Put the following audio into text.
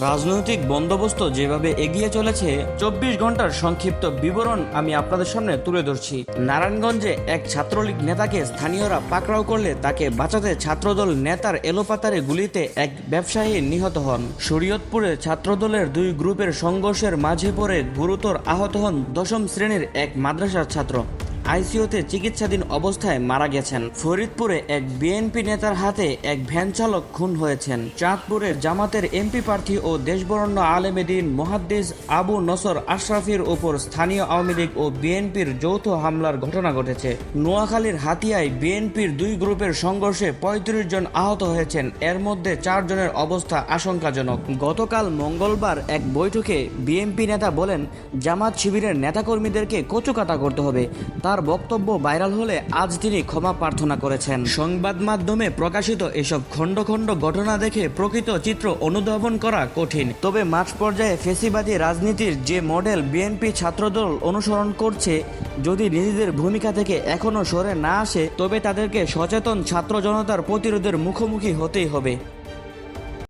রাজনৈতিক বন্দোবস্ত যেভাবে এগিয়ে চলেছে, চব্বিশ ঘণ্টার সংক্ষিপ্ত বিবরণ আমি আপনাদের সামনে তুলে ধরছি। নারায়ণগঞ্জে এক ছাত্রলীগ নেতাকে স্থানীয়রা পাকড়াও করলে তাকে বাঁচাতে ছাত্রদল নেতার এলোপাতারে গুলিতে এক ব্যবসায়ী নিহত হন। শরীয়তপুরে ছাত্রদলের দুই গ্রুপের সংঘর্ষের মাঝে পড়ে গুরুতর আহত হন দশম শ্রেণির এক মাদ্রাসার ছাত্র। আইসিইউতে চিকিৎসাধীন অবস্থায় মারা গেছেন। ফরিদপুরে এক বিএনপি নেতার হাতে এক ভ্যান চালক খুন হয়েছেন। চাঁদপুরে জামাতের এমপি প্রার্থী ও দেশবরণ্য আলেমেদিন মোহাদ্দিস আবু নসর আশরাফির ওপর স্থানীয় আওয়ামী লীগ ও বিএনপির যৌথ হামলার ঘটনা ঘটেছে। নোয়াখালীর হাতিয়ায় বিএনপির দুই গ্রুপের সংঘর্ষে পঁয়ত্রিশ জন আহত হয়েছেন। এর মধ্যে চারজনের অবস্থা আশঙ্কাজনক। গতকাল মঙ্গলবার এক বৈঠকে বিএনপি নেতা বলেন, জামাত শিবিরের নেতাকর্মীদেরকে কচুকাটা করতে হবে। তার বক্তব্য ভাইরাল হলে আজ তিনি ক্ষমা প্রার্থনা করেছেন। সংবাদ মাধ্যমে প্রকাশিত এসব খণ্ড খণ্ড ঘটনা দেখে প্রকৃত চিত্র অনুধাবন করা কঠিন। তবে মাঠ পর্যায়ে ফেসিবাদী রাজনীতির যে মডেল বিএনপি ছাত্রদল অনুসরণ করছে, যদি নিজেদের ভূমিকা থেকে এখনও সরে না আসে, তবে তাদেরকে সচেতন ছাত্র জনতার প্রতিরোধের মুখোমুখি হতেই হবে।